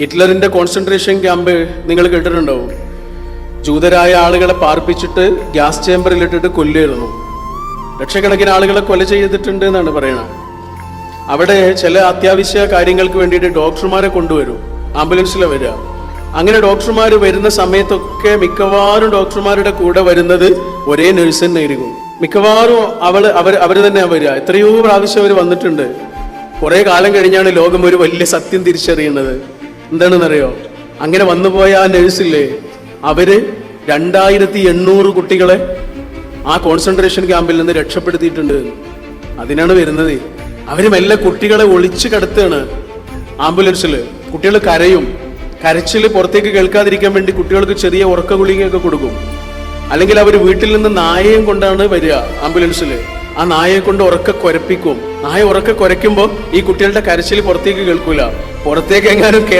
ഹിറ്റ്ലറിന്റെ concentration camp നിങ്ങൾ കേട്ടിട്ടുണ്ടാവും. ജൂതരായ ആളുകളെ പാർപ്പിച്ചിട്ട് ഗ്യാസ് ചേമ്പറിൽ ഇട്ടിട്ട് കൊല്ലുമായിരുന്നു ലക്ഷക്കണക്കിന് ആളുകളെ കൊല ചെയ്തിട്ടുണ്ട് എന്നാണ് പറയുന്നത് അവിടെ ചില അത്യാവശ്യ കാര്യങ്ങൾക്ക് വേണ്ടിയിട്ട് ഡോക്ടർമാരെ കൊണ്ടുവരും. ആംബുലൻസിൽ വരിക. അങ്ങനെ ഡോക്ടർമാർ വരുന്ന സമയത്തൊക്കെ മിക്കവാറും ഡോക്ടർമാരുടെ കൂടെ വരുന്നത് ഒരേ നഴ്സ് തന്നെ മിക്കവാറും അവൾ അവർ അവർ തന്നെയാണ് വരിക. എത്രയോ പ്രാവശ്യം അവർ വന്നിട്ടുണ്ട്. കുറേ കാലം കഴിഞ്ഞാണ് ലോകം ഒരു വലിയ സത്യം തിരിച്ചറിയുന്നത്. എന്താണെന്നറിയോ? അങ്ങനെ വന്നുപോയ ആ നഴ്സില്ലേ അവർ രണ്ടായിരത്തി എണ്ണൂറ് കുട്ടികളെ ആ കോൺസെൻട്രേഷൻ ക്യാമ്പിൽ നിന്ന് രക്ഷപ്പെടുത്തിയിട്ടുണ്ട്. അതിനാണ് വരുന്നത്. അവർ മെല്ലെ കുട്ടികളെ ഒളിച്ചു കിടത്തുകയാണ്. ആംബുലൻസിൽ കുട്ടികൾ കരയും. കരച്ചിൽ പുറത്തേക്ക് കേൾക്കാതിരിക്കാൻ വേണ്ടി കുട്ടികൾക്ക് ചെറിയ ഉറക്ക ഗുളികയൊക്കെ കൊടുക്കും. അല്ലെങ്കിൽ അവർ വീട്ടിൽ നിന്ന് നായയും കൊണ്ടാണ് വരിക ആംബുലൻസിൽ ആ നായയെ കൊണ്ട് ഉറക്ക കുരപ്പിക്കും. നായ ഉറക്ക കുരയ്ക്കുമ്പോൾ ഈ കുട്ടികളുടെ കരച്ചിൽ പുറത്തേക്ക് കേൾക്കൂല. പുറത്തേക്ക് എങ്ങാനും